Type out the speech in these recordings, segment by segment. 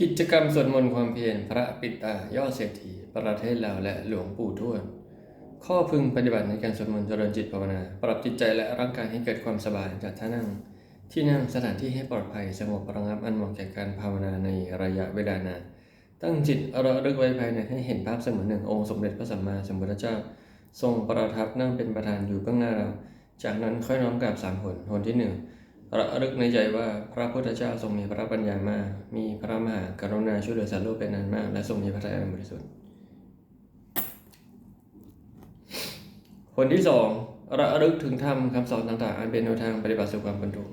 กิจกรรมสวดมนต์ความเพียรพระปิตายอดเศรษฐี ประเทศลาวและหลวงปู่ทวดข้อพึงปฏิบัติในการสวดมนต์เจริญจิตภาวนา ปรับจิตใจและร่างกายให้เกิดความสบายจัดท่านั่ง ที่นั่งสถานที่ให้ปลอดภัยสงบประงับอันเหมาะแก่การภาวนาในระยะเวลานานตั้งจิตระลึกไว้ภายในให้เห็นภาพเสมือนหนึ่งองค์สมเด็จพระสัมมาสัมพุทธเจ้า ทรงประทับนั่งเป็นประธานอยู่เบื้องหน้าเรา จากนั้นค่อยน้อมกราบสามหนหนที่หนึ่ง ระลึกในใจว่าพระพุทธเจ้าทรงมีพระปัญญามาก มีพระมหากรุณาช่วยเหลือสัตว์โลกเป็นนานมาก และทรงมีพระทัยอันบริสุทธิ์ ผลที่สองระลึกถึงธรรมคำสอนต่างๆ อันเป็นแนวทางปฏิบัติสู่ความเป็นทุ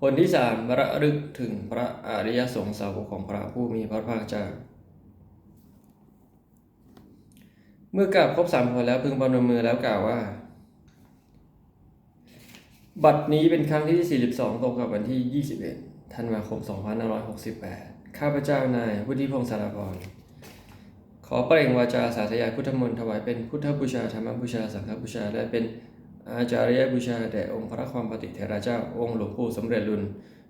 ผลที่สามระลึกถึงพระอริยสงฆ์สาวกของพระผู้มีพระภาคเจ้าเมื่อกราบครบสามคนแล้วพึงปนมือแล้วกล่าวว่า บัตรนี้เป็นครั้งที่ 42 ตรงกับวันที่ 21 ธันวาคม 2568 ข้าพเจ้านายพุทธิพงศ์สารพร ขอเปล่งวาจาสาธยายพุทธมนต์ถวายเป็นพุทธบูชาธรรมบูชา สังฆบูชา และเป็นอาจารยบูชาแด่องค์พระความปฏิเทระเจ้า องค์หลวงปู่สมเด็จรุน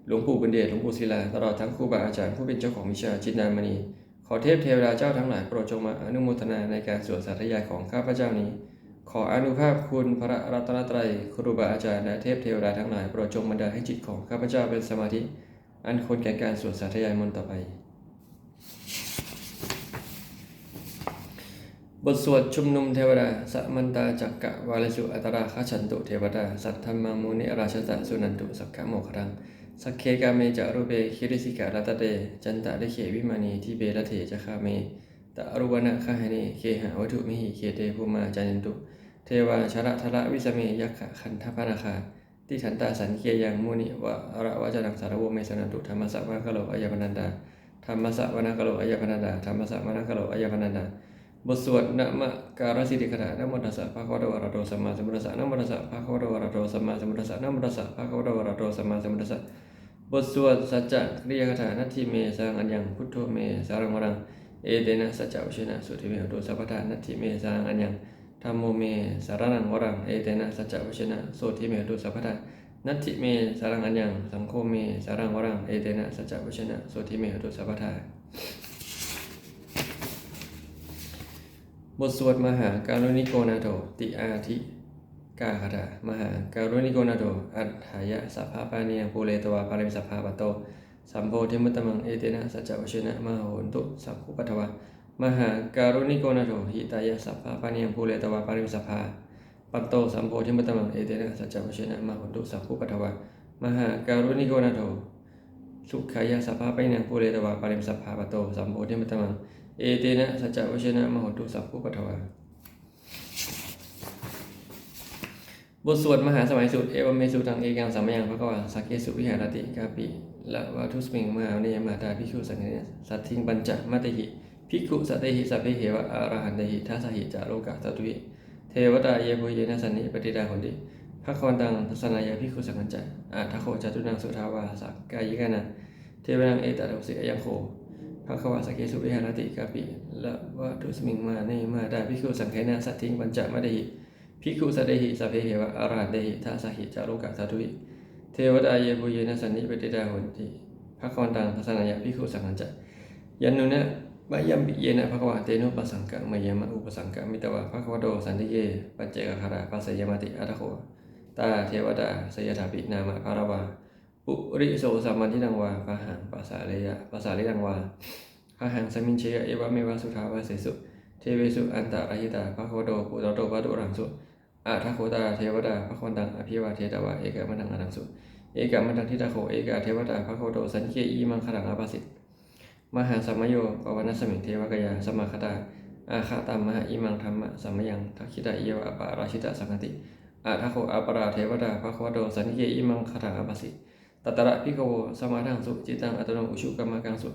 หลวงปู่บุญเดชหลวงปู่ศิลา ตลอดทั้งครูบาอาจารย์ผู้เป็นเจ้าของวิชาจินดามณี ขอเทพเทวดาเจ้าทั้งหลายโปรดจงมาอนุโมทนาในการสวดสาธยายของข้าพเจ้านี้ ขออนุภาพคุณพระรัตนตรัยครูบาอาจารย์และเทพเทวดาทั้งหลายโปรดจงบันดาลให้จิตของข้าพเจ้าเป็นสมาธิ อันควรแก่การสวดสาธยายมนต์ต่อไป บทสวดชุมนุมเทวดาสัมมันตาจักกะวาลสุอัตราคชันตุเทวดา สัทธรรมมุนิราชตะสุนันตุสักขะโมครังสักเคกาเมจารุเบคิริสิการัตเต จันตะเดเขวิมานีที่เบรเถจะคาเมตะรุวนะคาหเนเคหาวัตถุมิหิเคเตภูมาจันตุ เทวาชระทละวิสเมยักขะคันทพนาคาติฉันตาสันเกียยังมุนิวะอระวะจนังสารวเมสนันตุธรรมสัพพะกโลอายพนันดาธรรมสัพพะนกโลอายพนันดาธรรมสัพพะนกโลอายพนันดาบทสวดนะมะการสิทธิคาถานะโมตัสสะภะคะวะโตอะระหะโตสัมมาสัมพุทธัสสะนะโมตัสสะภะคะวะโตอะระหะโตสัมมาสัมพุทธัสสะนะโมตัสสะภะคะวะโตอะระหะโตสัมมาสัมพุทธัสสะบทสวดสัจจคริยคถานัตถิเมสังอัญญังพุทโธเมสารังวรังเอเตนะสัจจะอุชนะสุทิเมหตุสัพพทานัตถิเมสังอัญญัง ธัมโมเม สารนังวรัง เอเตนะ สัจจะอุชนะ โสทิเมหตุสัพพทานัตถิเม สารังอัญญัง สังโฆเม สารังวรัง เอเตนะ สัจจะอุชนะ โสทิเมหตุสัพพทาบทสวดมหาการุณิโกนาโถติอาทิกาคาถามหาการุณิโกนาโถอัฏฐายะสัพพะปานียภูเรตวาปาริมสัพพะปะโต สัมโพธิมุตตมัง เอเตนะ สัจจวชนะ มหาโหนตุ สัพพุปัทวา มหาการุณิโกนาโถหิตายะสัพพะปานียภูเรตวาปาริมสัพพะปัตโตสัมโพธิมุตตมังเอเตนะสัจจวชนะมหาโหตุสัพพุปัทวามหาการุณิโกนาโถสุขายะสัพพะปานียภูเรตวาปาริมสัพพะปะโตสัมโพธิมุตตมังเอเตนะสัจจวชนะมโหตุสัพพุปทวาบทสวดมหาสมัยสุดเอวเมสุตังเอกังสัมยังพระกวาสักเกสุวิหารติกาปิละวาทุสมิงมหาเนยมาตาภิกขุสังเนสัตถิงปัญจมัตติหิ ภิกขุสัตติหิสัพเพเหวะอรหันติหิทัสสหิจาโลกะตตุวิเทวตาเยภูเยนะสันนิปติดาหนติพระควันตังทัศนายาภิกขุสังกัญจะอาทโคจตุนังสุทาวาสักกายิกานะเทวนังเอตตะสิยังโคพระควาสกเกสุวิหารติกาปิละวะทุสมิงมาเนมาดาภิกขุสังเขนะสัตถิงปัญจมะเดหิภิกขุสัตเดหิสัพเพเหวะอรหันเดหิทัสสหิจารุกะสาธุวิเทวดาเยบุเยนะสันนิปติดาหนติพระควันตังทัศนายะภิกขุสังกัญจะยันนุนะ มะยัมปิเยนะภะควะเตโนปัสสังกะมะยมะอุปสังกะมิตวะภะคะวโตสันติเย ปัจเจกคาราปัสสยมติอัตโขตาเทวดาสยถาปินามะภารวาปุริโสสัมมันทินังวาปะหังปัสสาเลยะปัสสาลินังวาพระหังสมินเชยเอวะเมวะสุทาวะเสสุเทเวสุอันตะรหิตาภะคะวโตปุตโตวะตุรังสุอาทัโคตาเทวดาภะคะวันตังอภิวาเทตวะเอกมันดังอนังสุเอกมันดังทิตาโคเอกาเทวดาภะคะวะโตสันเกอีมังคลังอาภาสิต มหาสัมมโยปวนาสมิงเทวกยาสมมาคตา อาคาตามหาอิมังธรรมะสัมมยังทักขิตาเยวะอปาราชิตาสังคติอาทัคโคอาปราเทวดาภะควโดสันเกอิมังคาถาอาภาสิตตัตระพิโกโวสมาทังสุจิตังอัตโนอุชุกรรมกังสุ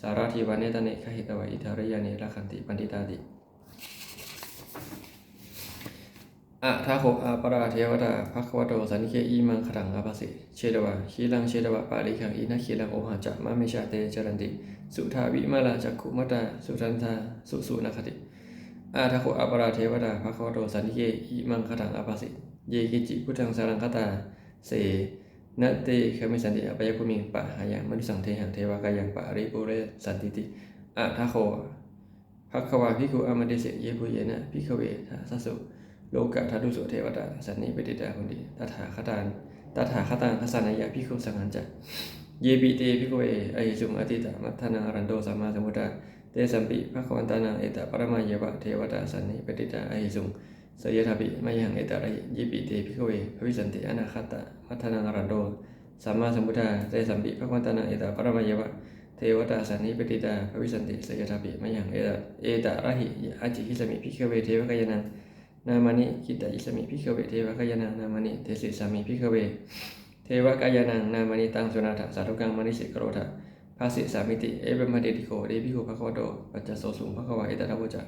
สาราธิวาเนตเนขหิตวะอิทาริยานิรักขันติปันติตาติ อะทาโคอาปราเทวดาภควโตสันเคอีมังขังอาภาสิเชดวะขีลังเชดวะปาลิขังอินะขีลังโอหะจะมะเมชาเตจรันติ สุทาวิมาลาจักขุมตา สุทันทาสุสุนคติอาทาโคอาปราเทวดาภควโตสันเคอีมังขังอาภาสิเยกิจิพุทธังสารังคตา เสนะเตขมิสันติอภัยภูมิงปะหายังมนุสังเทหังเทวกายังปะริปุเรสันติติอะทะโคภควาภิกขุอามาเดเสเยปุเยนะภิกขเวทัสสุ โลกะทัตุสุเทวตาสันนิปติตาคนดีตถาคตานตถาคตังทัสสานายะภิกขุสังหันจะเยปิเตภิกเวอหิสุงอติตามัทนารันโตสัมมาสัมพุทธาเตสัมปิภควันตานังเอตปรมายวะเทวตาสันนิปติตาอหิสุงสยทัปิมายังเอตระยิปิเตพิกเวภวิสันติอนาคตะมัทนังอรันโดสัมมาสัมพุทธาเตสัมปิภควันตานังเอตปรมายวะเทวตาสันนิปติตาภวิสันติสยทัปิมายังเอตเอตระหิอาจิคิสมิพิกเวเทวกายนัง นามานิคิตายิสมิพิกเวเทวกายนังนามานิเทสิสามิพิกเว เทวกายนังนามานิตังสุนาถสาธุกังมานิสิกโรธาภาสิสามิติเอเบมเดติโกเดพิโกภควโตปัจจโสสุงภควาเอตระโวจา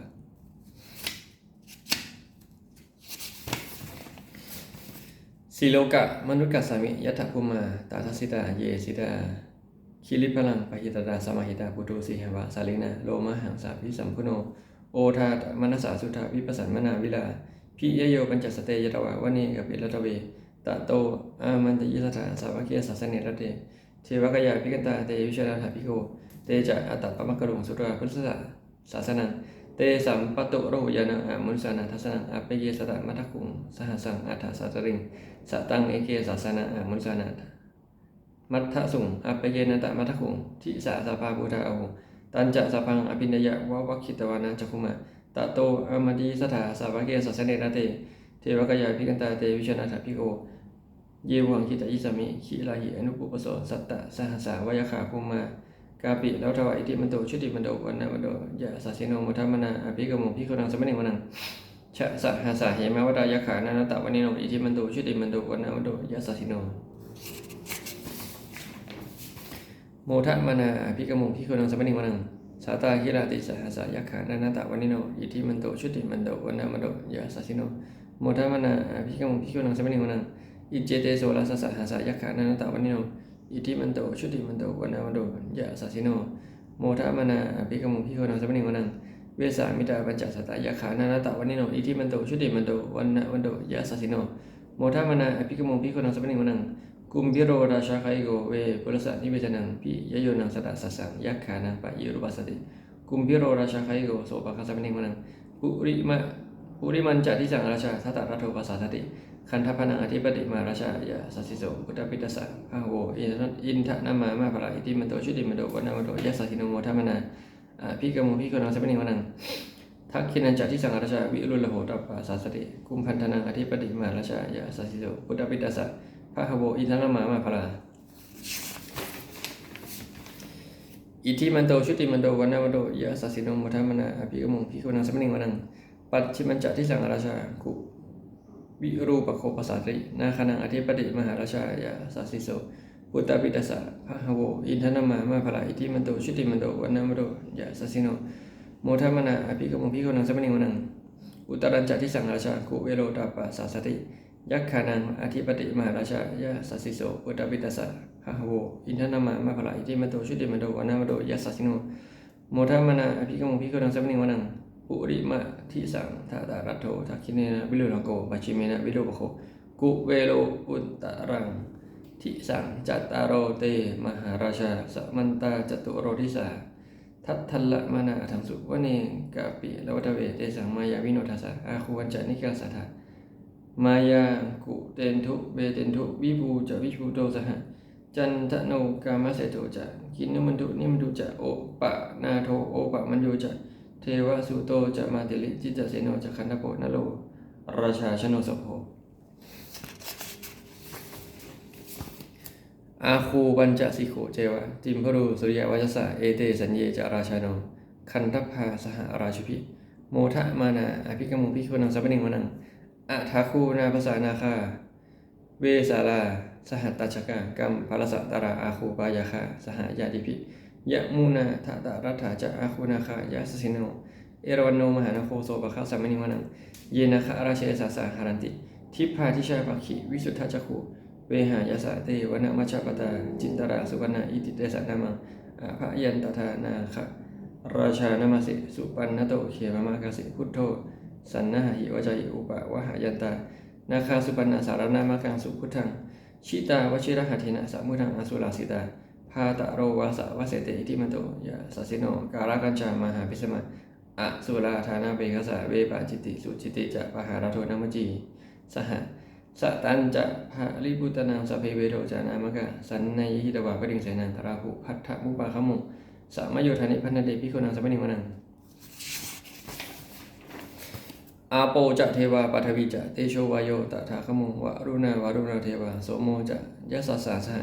สีโลกะมนุษย์กัสสามิยัตถภูมาตาทัสสิตาเยสิตาคิริพลังปะหิตตาสมาหิตาปุตุสีหวะสาลินาโลมะหังสาพิสัมพุโน โอทาตมนัสสาสุทาวิปัสสันมนาวิลาพิยโยปัญจสเตยตวะวะเนกปิลตเวตะโตอามันตยิสถาสาวกเกสัสเนรเตเทวกยาภิกันตาเตวิชราถาภิโกเตจะอัตตปมกรุงสุราพุทธศาสนังเตสัมปตุโรยานะอามุนสานาทัสนังอเปเยสตะมัทคุงสหสังอัฏฐสัตริงสตังเอเกศาสนาอามุนสานามัทธสุงอเปเยนตะมัทคุงทิสาสภาบูทาอาหุ ตันจะสะพังอภินยะวะวัคคิตวานาจักขุมาตะโตอามาดีสถาสาวเกศาสเนระเต เทวกายาภิกันตาเตวิชนาถาภิโก เยวังคิตอิสมิขีลาหิอนุปุปโสสัตตะสหสาวายขาภูมากาปิแล้วถวายอิติมันโตชุติมันโตวันนาวันโตยะสัสสิโนมุทัมนาอภิกรมพิคุนังสมณิมนังชะสหาสาเหมาวดายขานานตะวันนิโนอิติมันโตชุติมันโตวันนาวันโตยะสัสสิโน โมทะมนาอภิกรมพิคุนังสมณิมันังสาตาหิราติสหาสายะขานานาตะวันิโนอิติมันโตชุติมันโตวันนาวันโตยะสัสิโนโมทะมนาอภิกรมพิคุนังสมณิมันังอิเจเตโสลาสสะหาสายะขานานาตะวันิโนอิทิมันโตชุติมันโตวันนาวันโตยะสัสิโนโมทะมนาอภิกมุพิโคนังสัมปนิวันังเวสามิตาปัญจสัตตายะขานานาตะวันนิโนอิทิมันโตชุติมันโตวันนาวันโตยะสัสิโนโมทะมนาอภิกมุพิโคนังสัมปนิวนัง กุมพิโรราชาไคโกเวปุรสะนิเวจนังปิยโยนังสตสัสสังยักขานังปะยุรุปัสสติ กุมพิโรราชาไคโกโสภะคัสสัมปนิวันังปุริมะปุริมันจะทิสังราชาทัตตะรัตโทปัสสะสติคันธพนังอธิปติมาราชายาสัสสิโสพุทธปิตสะพะโวอินทอินทนามามาภราอิติมันโตชุติมันโตวันามันโตยะสัสสินโมทัมนาพิกโมพิกนังสัพพนิวันังทักขินันจัที่สังราชาวิรุลโหตัปปะสัสสติกุมพันธนังอธิปติมาราชายาสัสสิโสพุทธปิตสะ พระโวอินทนมามาภราอิทิมันโตชุติมันโตวันนามันโตยะสัสสิโนโมทัมนาอภิกโมพิกนังสัพพนิวันังปัจฉิมันจัที่สังราชากุวิรูปโคปสัตรินาคนังอธิปติมหาราชายาสัสสิโสปุตตปิตสะพระหโวอินทนามามาภลาอิทิมันโตชุติมันโตวันนามันโตยะสัสิโนโมทัมนาอภิกมภิกขุนังสัมปนิวนังอุตรัญจทิสังราชากุเวโรตาปะสัสสติ ยักขานังอธิปติมหาราชายาสัสสิโสปุตตปิตสะพะหโวอินทนามามาภลาอิทิมันโตชุติมันโตวันนามันโตยะสัสสิโนโมทัมนาอภิกมภิกขังสัมปนิวนังปุริมะทิสังทาตารัตโททักขิเนนะวิโรลโกปัจฉิเมนะวิโรปโคกุเวโลอุตตรังทิสังจัตตารโรเตมหาราชาสมันตาจตุโรทิสาทัตทัลละมานาทังสุวเนกาปิลวัตเวเตสังมายาวิโนทัสสะอาคูวันจนิกาสัทธา มายากุเตนทุเบเตนทุวิภูจะวิภูโตสหะจันทโนกามเสโตจะกินนุมันตุนิมันตุจะโอปะนาโทโอปะมันโยจะเทวสุโตจะมาติลิจิตเสโนจะคันธโปนโลราชาชโนสโพอาคูบัญจสิโขเจวะจิมพรูสุริยวัชสะเอเตสัญเยจาราชาโนคันทพาสหราชพิโมทะมานาอภิกมุพิคุนังสัพพนิงวนัง อะทาคูนาภาษานาคา เวสาลาสหัตตชกา กัมภารสตาราอาคูปายาคา สหายาดิพิยะมูนาทาตารัฐาจะอาคูนาคายาสสิโน เอราวันโนมหานาโคโสปะคะสัมมณิวานัง เยนะคะราเชสาสาหารันติ ทิพพาทิชาปักขิวิสุทธาจักขุเวหายาสาเตวนะมัชฌปตา จินตราสุวรรณอิติเตสะนามังอาภยันตถานาคะราชานามาสิสุปันนโตเขมามากสิพุทโธ สันนาหิวจายอุปะวะหายันตา นาคาสุปันนาสารนามากังสุพุทธัง ชิตาวชิรหัตถินะสมุทังอสุราสิตาพาตะโรวาสวะเสเตอิติมันโตยะสัสิโนการากัญจามหาพิสมะอสุราธานาเบคัสสะเวปาจิตติ สุจิติจะปะหาราโทนามจี สหสตันจะภาลิบุตนังสพเพเวโทจานามกะสันนายหิตวาปดิงเสนังตราภูพัทธมุปาคมุ สามโยธานิพันนเดพิโคนังสัมปนิวนัง อาโปจะเทวาปัทวิจะเตโชวายโยตถาคโมวะรุณาวารุณาเทวาโสโมจะยะสัสสะสห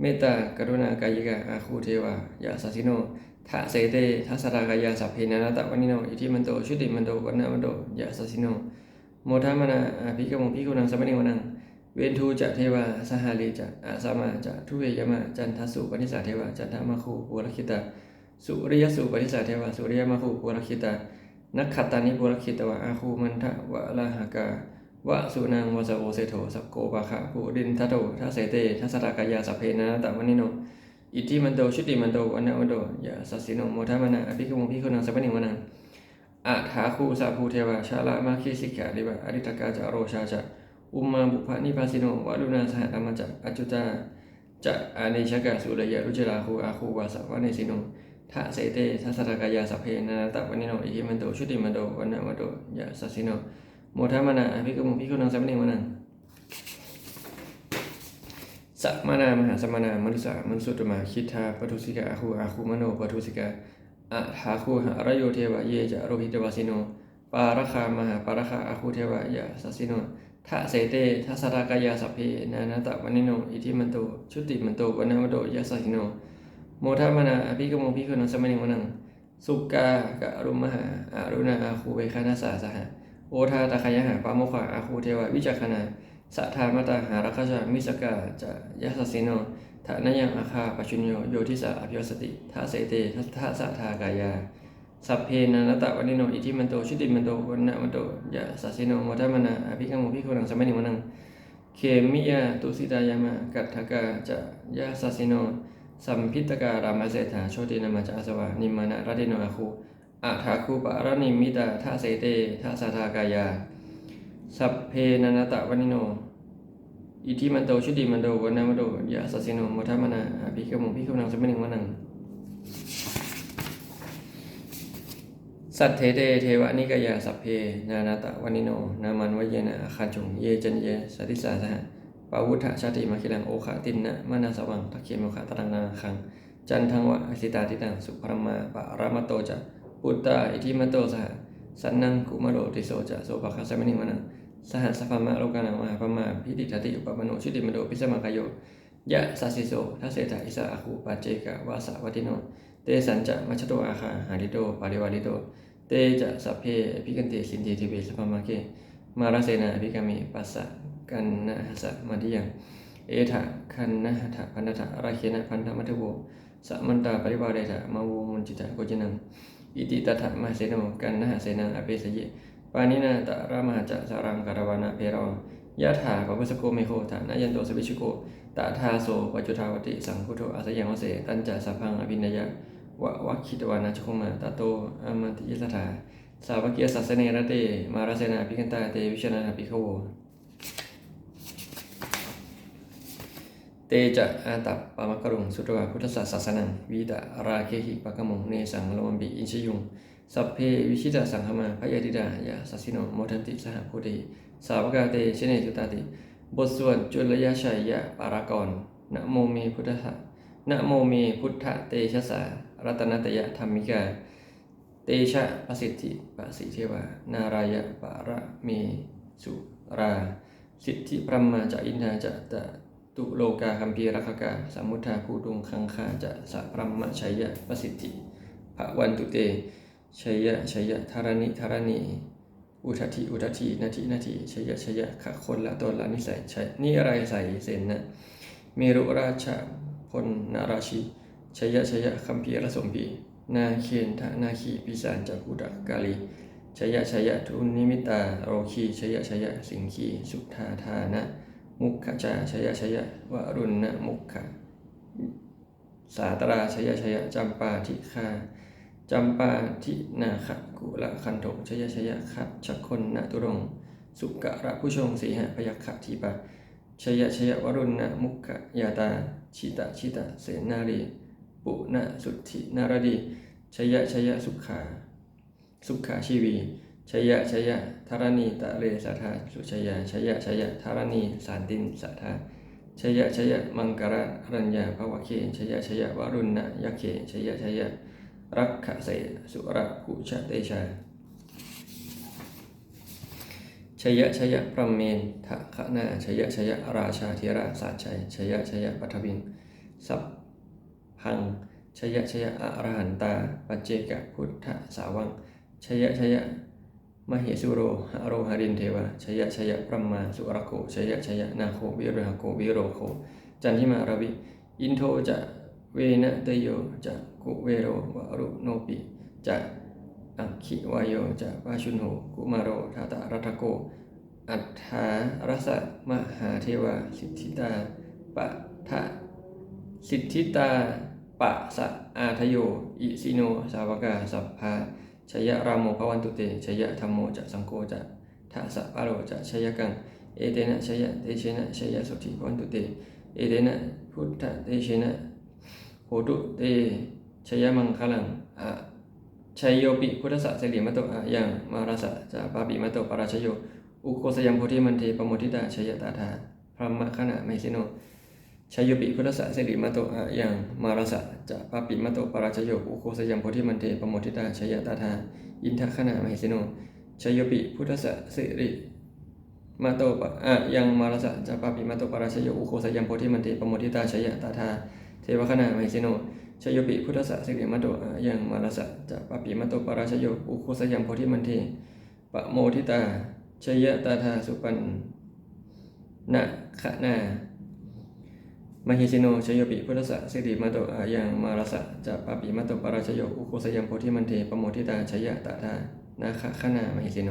เมตตากรุณากายิกาอาคูเทวายะสัสสิโนทะเสเตทัสรากายาสัพเพนานาตะวันิโนอิทิมันโตชุติมันโตวันนะมันโตยะสัสสิโนโมทามนาอาภิกมงพิกุนังสัมปนิวนังเวนทูจะเทวาสหาลีจะอาสามาจะทุเวยมะจันทสุปนิสาเทวาจันทมาคูปุรคิตาสุริยสุปนิสาเทวาสุริยมาคูปุรคิตา นักขัตตานิปุรคิตวะอาคูมันทะวะลาหากาวะสุนังวะสโวเสโถสัพโกปะคะปุรินทัตโตทัสเสเตทัสรากายาสัพเพนะตะวันิโนอิทิมันโตชุติมันโตวันนะวันโตยะสัสสิโนโมทามนะอภิกมุพิคุนังสัพพนิวนังอะถาคูสัพภูเทวะชาละมาคิสิกขาลิบะอริตกาจะโรชาจะอุมมาบุพานิพาสิโนวะลุนาสหธรรมจะอจุตาจะอานิชกะสุรยะรุจราคูอาคูวาสวะเนสิโน ทะเสเตทัสสะกายาสัพเพนานาตะวันิโนอิหิมันโตชุติมันโตวันนะวันโตยะสัสสิโนโมทามนาอภิกมุพิคุนังสัมปนิวนังสัมมานามหาสมมานามนุสามนุสุตมาคิทาปทุสิกาอาคูอาคูมโนปทุสิกาอะหาคูหารโยเทวะเยจะโรหิตวาสิโนปารคามหาปารคาอาคูเทวะยะสัสสิโนทะเสเตทัสสะกายาสัพเพนานาตะวันิโนอิทิมันโตชุติมันโตวันนะวันโตยะสัสสิโน โมทามนาอภิกโมภิกุนังสมณิวนังสุกากะอรุมหาอารุณาอาคูเวคานาสาสหะโอทาตะคายหาปาโมขะอาคูเทวะวิจักขณาสัทธามตาหารักขจามิสกาจะยัสสิโนทานายังอาคาปชุญโยโยทิสาอภิวสติทาเสเตทัทะสัทธากายา สัพเพนันตะวันิโนอิทิมันโตชุติมันโตวันนะมันโตยะสัสิโนโมทามนาอภิกโมภิกุนังสมณิวนังเคมิยาตุสิตายามะกัตถกาจะยะสัสสิโน สัมพิตการามเสถาโชตินามาจาสวานิมานะรัติโนอาคูอาถาคูปะรนิมิตาทาเสเตทาสาทากายา สัพเพนันตะวันิโน อิทิมันโตชุติมันโตวันนามโตยาสัสิโนมัทมนาอภิกมุพิคุนังสมนิงวนัง สัตเทเตเทวนิกายาสัพเพนานาตะวันิโน นามันวเยนะอาคาจง เยจันเยสติสาสหะ ปาวุธชาติมาคิลังโอคะตินนะมานาสวังทักเขมขะตรังนาคัง จันทังวะอสิตาติตังสุพรมาปะรามโตจะปุตตาอิทิมโตสหสันนังกุมโรติโสจะโสภคัสสมินิมนังสหัสสภามะโลกานังมหาพมาพิติทติอุปมโนชุติมโดพิสมังคโยยะสัสสิโสทัสเสตาอิสาอาคูปัจเจกะวาสวัติโนเตสันจะมัชโตอาคาหาริโตปาริวาริโตเตจะสัพเพพิกันเตสินเททิเวสภมะเกมาราเสนาภิกามิปัสสะ กันนะหัสะมาดิยังเอถะคันนะหะถะพันธะราเคนะพันธมัทโวสัมมันตาปริวาเรถะมาวูมุนจิตะโกจินังอิติตถะมาเสโนกันนะหเสนังอเปสเยปานินาตะรามาจะสารังการวานะเพรองยะถาปะพุสโกเมโคทานายันโตสวิชโกตะทาโสปัจจุทาวติสังคุโทอาสยังวเสตันจะสัพพังอภินยะวะวัคิตวานาชโคมาตะโตอามันติยสถาสาวกียสัสเนระเตมาราเสนาภิกันตาเตวิชนาภิกขโว เตจะอาตัปปามกรุงสุตวาพุทธศาสนังวีตะราเคหิปะกมงเนสังโลมบิอินชยุงสัพเพวิชิตาสังฆมาพยาธิดายาสัสสิโนโมทันติสหพุทธิสาวกาเตเชเนจุตาติ บทสวดจุลยชัยยะปารากรนะโมเมพุทธะนะโมเมพุทธเตชะสารัตนตยธรรมิกา เตชะประสิทธิปสิเทวา นารายะปาระเมสุรา สิทธิพรหมมาจะอินทาจะตะ ตุโลกาคัมพีรักกาสมุทาภูตุงคังคาจะสัพรหมชัยยะประสิทธิภะวันตุเตชัยยะชัยยะธารณิธารณี อุทธิอุทธินาทีนาทีชัยยะชัยยะขะคนละตนละนิสัยชัยนี่อะไรใส่เสนนะเมรุราชพลนาราชีชัยยะชัยยะคัมพีรสมพีนาเคนทนาคีปิสารจักุดกาลีชยะชยะทุนนิมิตาโรคีชยะชยะสิงคีสุทธาทานะ มุขจาชยชยะวรุณนะมุขสาตราชยชยะจำปาทิคาจำปาทินาขกุละคันโทชยชยะขัชคนนาตุรงสุกะระผู้ชงสีหะพยัคขะทีปะชยชยวรุณนะมุขยาตาชิตะชิตะเสนารีปุณะสุทธินารดีชยชยสุขา สุขาชีวี ชยะชยะธารณีตะเรสาธาสุชยาชยะชยะธารณีสานตินสาธาชยะชยะมังกระรัญญาภวะเคชยะชยะวรุณนะยะเคชยะชยะรักขะเสสุระกุชเตชาชยะชยะพระเมนทะขะนาชยะชยะราชาธิราสาชัยชยะชยะปัทวินสัพพังชยะชยะอรหันตาปัจเจกพุทธสาวังชยะชยะ มเหสุโรหโรหรินเทวะชยะชยะพระมาสุรโกชยะชยะนาโควิรหโกวิโรโค จันทิมารวิ อินโทจะเวนะเตโยจะกุเวโรวรุโนปิจะอัคคิวายโยจะปาชุนโหกุมารโรทาตารัตโก อัฏฐารสะมหาเทวาสิทธิตาปะทะสิทธิตาปะสะอาทโย อิสิโน สาวกาสัพพา ชยะรามโมภวันตุเตชยะธรรมโมจะสังโฆจะทะสะปะโรจะชยกัง เอเตนะชยะเตเชนะชยะสุติภวันตุเต เอเตนะพุทธเตเชนะโหตุเตชยมังคลังอะชัยโยปิพุทธะสิริมตโตอะยังมาราสะจะปาปิมตโตปราชโย อุโคสยัมโพธิมันเทปโมทิตาชยตาธาพรหมขณะไมสิโน ชัยโยปิพุทธะสิริมตโตอะยังมาราสะจะปาปิมตโตปราชโยอุโคสยัมโพธิมันเทปโมทิตาชยตาธาอินทขณะไมสิโนชัยโยปิพุทธะสิริมาโตปะอะยังมาราสะจะปาปิมตโตปราชโยอุโคสยัมโพธิมันเทปโมทิตาชยตาธาเทวขณะไมสิโนชยปิพุทธะสิริมตโตอะยังมาราสะจะปาปิมตโตปราชโยอุโคสยังโพธิมันเทปโมทิตาชยตาธาสุปันนะขะนา มหิสิโนชโยปิพุทธะสิริมตโตอะยังมารสะจะปปิมตโตปราชโยอุโคสยังโพธิมันเทปโมทิตาชยะตาธานาคะขะนามหิสิโน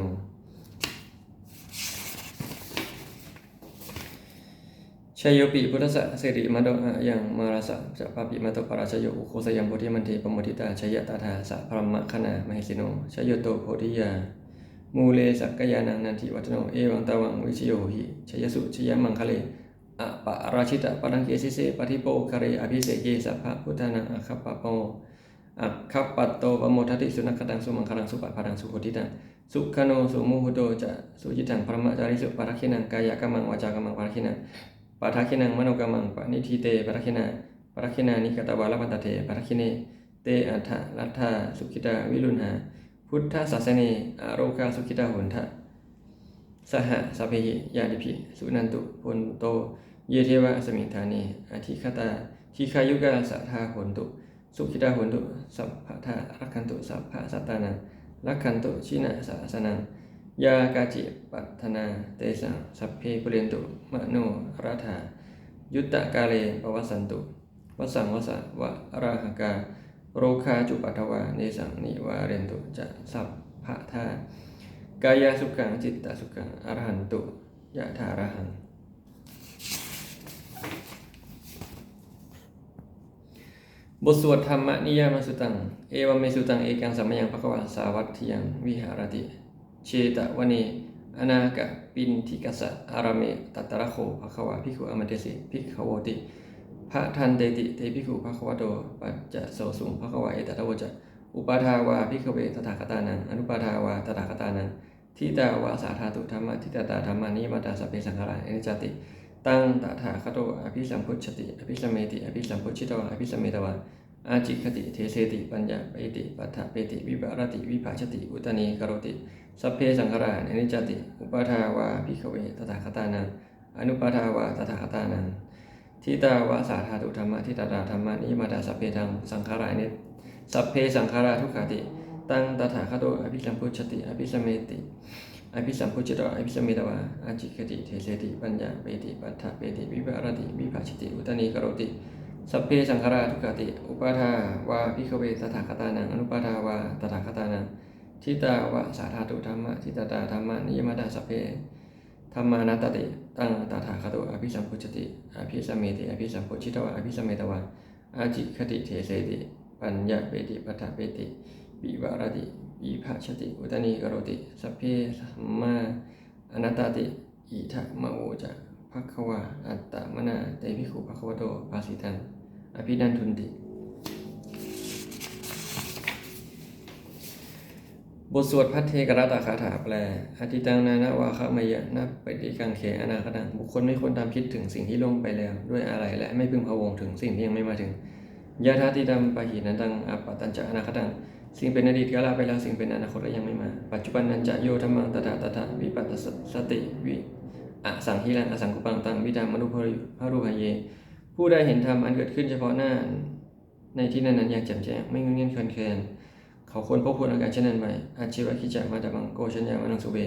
ชยโยปิพุทธะสิริมโตอะยังมารสะจะปาปิมาโตปราชโยอุโคสยังโพธิมันเทปโมทิตาชยะตาธาสะพรหมคณามหิสิโนชโยโตโพธิยามูเลสักกยานังนันทิวัฒโนเอวังตาวังวิชโยหิชยสุชยมังคะเล อปะราชิตะปรังเกสิเสปฏิโปคาเรอภิเสเกสัพพะพุทธานังอะคัปะโปอะคัปปัตโตปโมทัติสุนัคตังสุมังคลังสุปะพารังสุโพธิตังสุขโนสุมุหุโตจะสุจิตังพรหมจาริสุปะรักขินังกายกัมมังวาจากัมมังปะรักขินังปาทักขินังมโนกรรมังปณิทิเตปรักขินาปรักขินานิกตวาลปันตเตปรักขิเนเตอัฏฐลัทธาสุขิตาวิรุณหาพุทธศาสเนอโรคาสุขิตาหุนทะสหสัพเพหิยาดิภิสุนันตุพุนโต เยเทวะสมิงธานีอธิคตาทีคายุกาสัทธาหุนตุ สุขิตาหุนตุ สัพพะทารักขันตุ สัพพะสัตตานังรักขันตุ ชินะสาสนังยากาจิปัฒนา เตสังสัพเพปุเรนตุ มโนรัฐา ยุตตะกาเลปวัสสันตุวสังวสะวะราหกา โรคาจุปัทวาเนสังนิวาเรนตุจะสัพพะทากายสุขังจิตตสุขังอรหันตุยะธารหัง บทสวดธรรมนิยามสุตัง เอวเมสุตัง เอกังสัมมยังภควาสาวัตถิยังวิหารติ เชตวเนอนาคปินทิกัสสะอารามเมตัตตระโคภควาภิกขุอมเตสิภิกขโวติพระทันเตติเตภิกขุภควโตปัจจะโสสุงภควาเอตตะวจะอุปาทาวาภิกขเวตถาคตานังอนุปาทาวาตถาคตานังทิตาวาสาธาตุธรรมะทิตตาธรรมานิมาตาสพเพสังขาราอนิจจติ ตั้งตถาคโตอภิสัมพุชติ อภิสัมเมติ อภิสัมพุชิตวาอภิสัมเมตวาอาจิคติเทเสติปัญญาเปติปัฏฐเปติ วิปารติ วิภาชติ อุตนีกโรติ สัพเพสังขาราอนิจติ อุปาทาวาภิกขเวตถาคตานังอนุปาทาวาตถาคตานังทิตาวาสาธาตุธรรมะทิตตาธรรมานิมาตาสัพเพทังสังขารานิสัพเพสังขาราทุกขติ ตั้งตถาคโตอภิสัมพุชติ อภิสัมเมติ อภิสัมพุจิตวะอภิสัมมิตวะอาจิคติเทเสติปัญญาเปติปัฏฐเปติวิปารติวิภาชติอุตนีกรติสัพเพสังขาราทุกติ อุปาทาวาพิขเวตถาคตานังอนุปาทาวาตถาคตานังทิตาวะสาธาตุธรรมะทิตตาธรรมะนิยมตาสัพเพธรรมานัตติตั้งตถาคโตอภิสัมพุชติอภิสัมเมติอภิสัมพุชิตวะอภิสัมเมตวะอาจิคติเทเสติปัญญาเปติปัฏฐเปติวิวารติ วิภาชติอุตนีกรติสัพเพสัมมาอนัตตติอิทะมะโอจะภควาอัตตมนาเตภิขุภควโตภาสิตังอภินันทุนติ บทสวดพัทเทกรัตคาถาแปลอธิตังนานาวาคะมยะนับปฏิกังเขอนาคตังบุคคลไม่ควรตามคิดถึงสิ่งที่ล่วงไปแล้ว ด้วยอะไรและไม่พึงพะวงถึงสิ่งที่ยังไม่มาถึงยะธาติดัมปะหินันตังอปปตัญจะอนาคตัง สิ่งเป็นอดีตก็ลาไปแล้วสิ่งเป็นอนาคตและยังไม่มา ปัจจุบันนั้นจะโยธรรมังตถาตถาวิปัสสสติวิอสังหิรังอสังกุปังตังวิดามนุภริพรุหเย ผู้ใดเห็นธรรมอันเกิดขึ้นเฉพาะหน้าในที่นั้นนั้นอย่างแจ่มแจ้งไม่งุนเงียนคลอนแคลนเขาควรพบควรอาการเช่นนั้นไว้อาชีวะคิจามาตาบังโกชัญญามานังสุเบ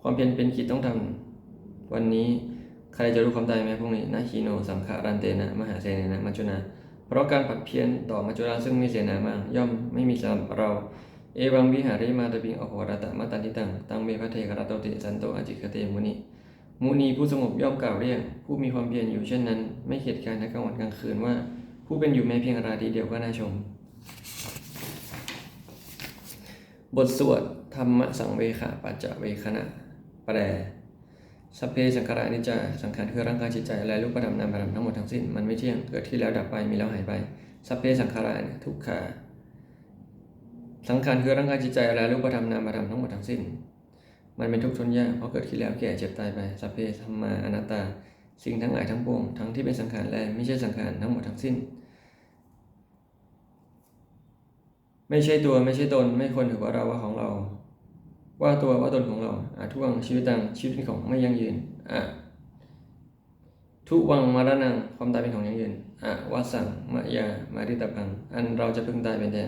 ความเพียรเป็นกิจต้องทำวันนี้ใครจะรู้ความตายไหมพรุ่งนี้นาฮีโนสังขารันเตนะ มหาเสนนะมัจจุนา เพราะการผัดเพี้ยนต่อมัจจุราซึ่งมีเสนามากย่อมไม่มีสำหรับเรา เอวังวิหาริมาตบิงอโหรตะมาตันติตัง ตังเมพระเทกรตโตติสันโตอจิคเตมุนีมุนีผู้สงบย่อมกล่าวเรียก ผู้มีความเพียรอยู่เช่นนั้น ไม่เขียดการในกลางวันกลางคืนว่า ผู้เป็นอยู่แม้เพียงราตรีเดียวก็น่าชม บทสวดธรรมสังเวคะปัจจเวคณะแปล สัพเพสังขารานิจจาสังขารคือร่างกายจิตใจและรูปธรรมนามธรรมทั้งหมดทั้งสิ้นมันไม่เที่ยงเกิดที่แล้วดับไปมีแล้วหายไปสัพเพสังขาราเนี่ยทุกขาสังขารคือร่างกายจิตใจและรูปธรรมนามธรรมทั้งหมดทั้งสิ้น มันเป็นทุกข์ทนยากเพราะเกิดขึ้นแล้วแก่เจ็บตายไปสัพเพธรรมาอนัตตา สิ่งทั้งหลายทั้งปวงทั้งที่เป็นสังขารและไม่ใช่สังขารทั้งหมดทั้งสิ้น ไม่ใช่ตัวไม่ใช่ตนไม่ควรถือว่าเราว่าของเรา ว่าตัวว่าตนของเราอาทุวังชีวิตตังชีวิตเป็นของไม่ยั่งยืนอะทุวังมรณังความตายเป็นของยั่งยืนอะวัสังมะยามาริตพัง อันเราจะพึงตายเป็นแท้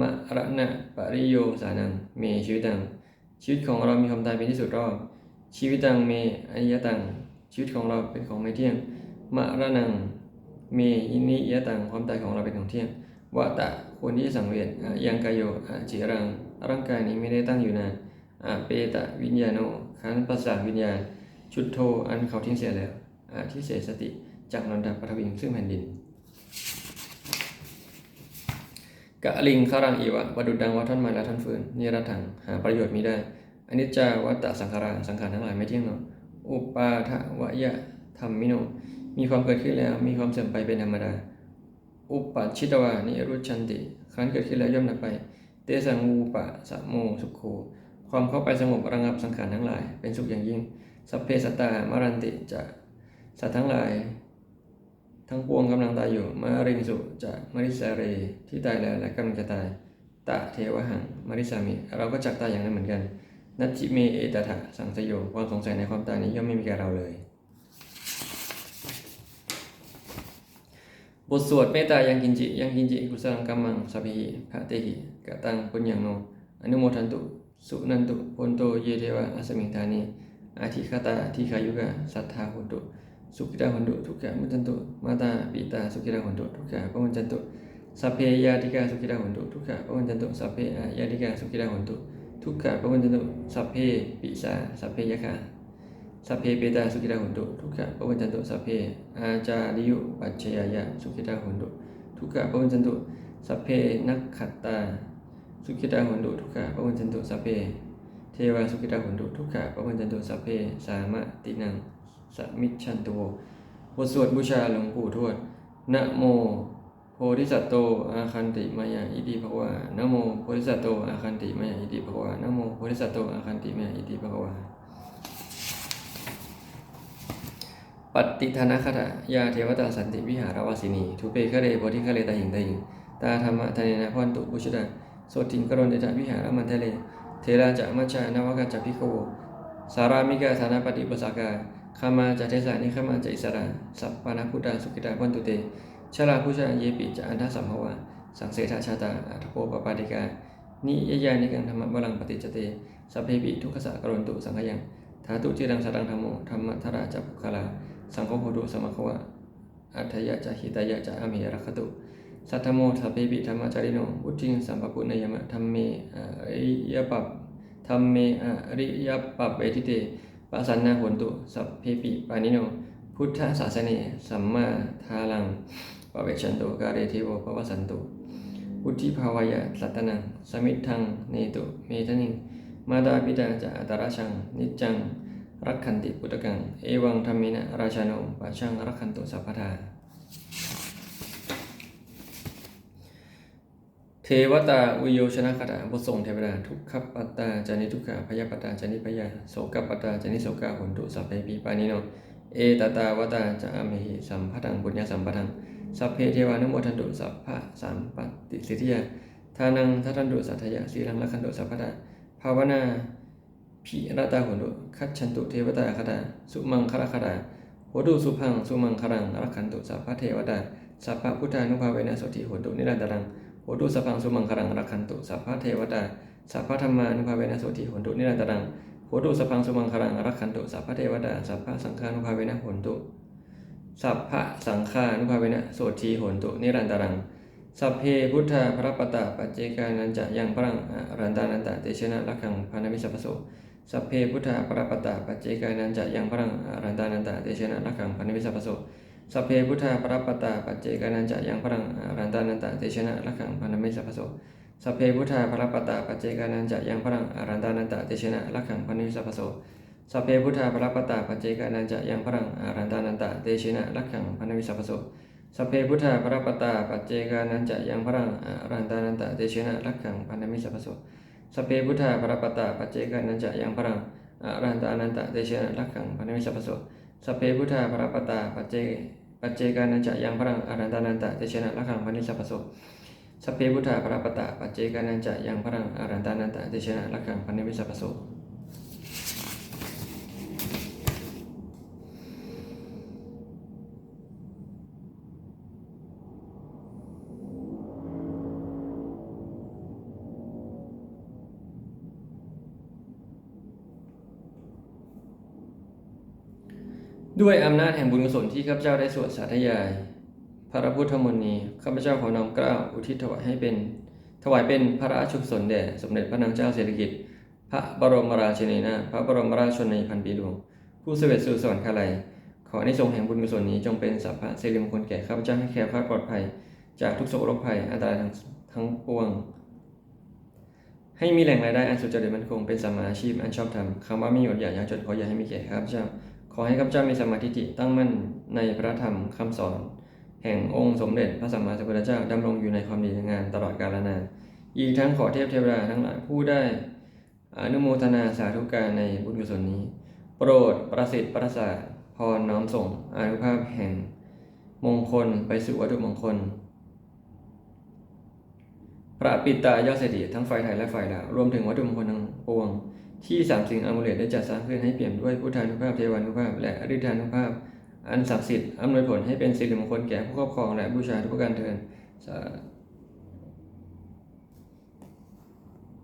มะระณะปริโยสานังเมชีวิตตัง ชีวิตของเรามีความตายเป็นที่สุดรอบ ชีวิตตังเมอนิยตัง ชีวิตของเราเป็นของไม่เที่ยงมะระนังเมยินิยตัง ความตายของเราเป็นของเที่ยงวะตะควรที่จะสังเวชอะยังกายโยจิรังร่างกายนี้ไม่ได้ตั้งอยู่นาน อะเปตะวิญญาโนขันประสาทวิญญาณ ชุดโทอันเขาทิ้งเสียแล้วอะที่เสียสติจากนันดาปฐวิงซึ่งแผ่นดินกะลิงคารังอีวะวดุดดังวัดท่อนม้และท่อนฟืนนิรัถังหาประโยชน์มิได้อนิจจาวัตตะสังขาราสังขารทั้งหลายไม่เที่ยงหนออุปาทวะยะธรรมมิโน มีความเกิดขึ้นแล้วมีความเสื่อมไปเป็นธรรมดา อุปปัชชิตวานิรุชันติ ครั้นเกิดขึ้นแล้วย่อมดับไป เตสังวูปะสะโมสุขโข ความเข้าไปสงบระงับสังขารทั้งหลาย เป็นสุขอย่างยิ่ง สัพเพสตามรันติจะสัตว์ทั้งหลาย ทั้งปวงกำลังตายอยู่ มาริงสุจะมริสาเรที่ตายแล้วและกำลังจะตาย ตะเทวหังมริสามิ เราก็จักตายอย่างนั้นเหมือนกัน นัจจิเมเอตถะสังสโยความสงสัยในความตายนี้ย่อมไม่มีแก่เราเลย บทสวดเมตตายังกินจิยังกินจิกุศลังกัมมังสัพพิหิภะเตหิกะตังปุญญังโนอนุโมทันตุ สุนันตุพนโตเยเทวะอสมิงธานีอาทิคตาทิคายุกะสัทธาหุนตุสุขิตาหุนตุทุกขะมุจันตุมาตาปิตาสุขิตาหุนตุทุกขะปะมุจันตุสัพเพยาติกาสุขิตาหุนตุทุกขะปะมุจันตุสัพเพยาติกาสุขิตาหุนตุทุกขะปะมุจันตุสัพเพปิสาสัพเพยะคะสัพเพเปตาสุขิตาหุนตุทุกขะปะมุจันตุสัพเพอาจาริยุปัจเจยายะสุขิตาหุนตุทุกขะปะมุจันตุสัพเพนักขัตตา สุขิตาหุนตุทุกขะปะมุจันตุสัพเพ เทวาสุขิตาหุนตุทุกขะปะวันจันตุสัพเพ สามะตินังสมิชันตุโวบทสวดบูชาหลวงปู่ทวด นะโมโพธิสัตโตอาคันติมายาอิติภควานะโมโพธิสัตโตอาคันติมายาอิติภควานะโมโพธิสัตโตอาคันติมายาอิติภควาปฏิทานคตายาเทวตาสันติวิหารวาสินี ทุเปคะเรโพธิคะเรตาหิงตาหิง ตาธรรมะทะเนนะพันตุบุชดา โสติงกรณเดชะวิหารมันเทเล เทระจะมัจจานวกะจะพิโกสารามิกาธานาปฏิปสากาขามาจะเทสานิขามาจะอิสระ สัพปานาพุทธาสุกิตาวันตุเต ชลาพุชาเยปิจะอันทสัมภวะ สังเสทาชาตาอัตโปปปาติกา นิยยานิกังธรรมะบาลังปฏิจเต สัพเพปิทุกขสะกรณตุสังขยังธาตุจิรังสรังธรรมโมธรรมะทราจะภุคลา สังโฆโพธุสมะควะอัทยะจะหิตายะจะอเมรัคตุ สัทโมทัพเพปิธรรมจาริโนอุทิงสัมปปุณยมะธรรมเมอริยปัปธรรมเมอริยปัปเอทิเตปัสสันนาโหนตุสัพเพปิปานิโน พุทธศาสเนสัมมาทาลังปะเวชันโตกาเรเทโวปวสันตุอุทิภาวายะสัตตนังสมิทังเนตุเมทนิงมาตาปิตาจะอัตราชัง นิจัง รักขันติปุตตะกัง เอวังธรรมินะราชาโนปัชังรักขันตุสัพพทา เทวตาอุโยชนะคตาบทส่งเทวดาทุกขปัตตาจานิทุกขาพยาปัตตาจานิพยาโสกปัตตาจานิโสกาหุนตุสัพเพปีปานิโนเอตตาวตาจะอเมหิสัมภทังปุญญาสัมปทังสัพเพเทวานุโมทันตุสัพพะสัมปติสิทธิยาทานังทัตันตุสัทยาสีลังลักขันตุสัพพทาภาวนาพิรตาหุนตุคัจฉันตุเทวตาคตาสุมังคลคตาโหตุสุพังสุมังคลังรักขันตุสัพพะเทวตาสัพพะพุทธานุภาเวนะสติโหตุนิรันตรัง โหตุสัพพังสุมังคลังรักขันตุสัพพะเทวตาสัพพะธรรมานุภาเวนะโสติหนตุนิรันตรังโหตุสัพพังสุมังคลังรักขันตุสัพพะเทวตาสัพพะสังฆานุภาเวนะหนตุสัพพะสังฆานุภาเวนะโสติหนตุนิรันตรังสัพเพพุทธาพระปตาปัจเจกานันจะยังพรังอรันตานันตะเตชนะรักขังพานามิสัพโสสัพเพพุทธาพระปตาปัจเจกานันจะยังพรังอรันตานันตะเตชนะรักขังพานามิสัพพโส สัพเพพุทธาปรปตาปัจเจกานันจะยังพรังอรันตานันตะเตชนะลักขังพันธมิสัพพโสสัพเพพุทธาปรปตาปัจเจกานันจะยังพรังอรันตานันตะเตชนะลักขังพันธมิสัพพโสสัพเพพุทธาปรปตาปัจเจกานันจะยังพรังอรันตานันตะเตชนะลักขังพันธมิสัพพโสสัพเพพุทธาปรปตาปัจเจกานันจะยังพรังอรันตานันตะเตชนะลักขังพันธมิสัพพโสสัพเพพุทธาปรปตาปัจเจกานันจะยังพรังอรันตานันตะเตชนะลักขังพันธมิสัพพโสสัพเพพุทธาปรปตาปัจเจ ปัจเจกานันจะยังพรังอรันตานันตะเจชนะละขังพันิสัพพโสสัพเพพุทธาปราปตะปัจเจกานันจะยังพรังอรันตานันตะเจชนะละขังพันิวิสัพพโส ด้วยอำนาจแห่งบุญกุศลที่ข้าพเจ้าได้สวดสาธยาย พระพุทธมนีข้าพเจ้าขอน้อมกล้าอุทิศถวายให้เป็น ถวายเป็นพระราชุศลแด่สมเด็จพระนางเจ้าสิริกิติ์พระบรมราชินีนาถพระบรมราชชนนีพันปีหลวงผู้เสด็จสู่สวรรคาลัย ขอในทรงแห่งบุญกุศลนี้จงเป็นสัพพะสิริมงคลแก่ข้าพเจ้าให้แคล้วคลาดปลอดภัย จากทุกโศกโรคภัยอันตรายทั้งทั้งปวง ให้มีแหล่งรายได้อันสุจริตมั่นคงเป็นสมมาอาชีพอันชอบธรรมคำว่าไม่หยดอย่ายากจนขออย่าให้มีแก่ข้าพเจ้า อให้ข้าพเจ้ามีสมาธิจิตตั้งมั่นในพระธรรมคำสอน แห่งองค์สมเด็จพระสัมมาสัมพุทธเจ้าดำรงอยู่ในความดีงานตลอดกาลนานอีกทั้งขอเทพเทวดาทั้งหลายผู้ได้อนุโมทนาสาธุการในบุญกุศลนี้ โปรดประสิทธิ์ประสาทพรน้อมส่งอานุภาพแห่งมงคลไปสู่วัตถุมงคล พระปิตายอดเศรษฐีทั้งฝ่ายไทยและฝ่ายลาวรวมถึงวัตถุมงคลทั้งปวง ที่สามสิ่งอมุเลตได้จัดสร้างขึ้นให้เปี่ยมด้วยพุทธานุภาพเทวานุภาพ และอริธานุภาพ อันศักดิ์สิทธิ์อำนวยผลให้เป็นสิริมงคลแก่ผู้ครอบครองและบูชาทุกประการเทินสา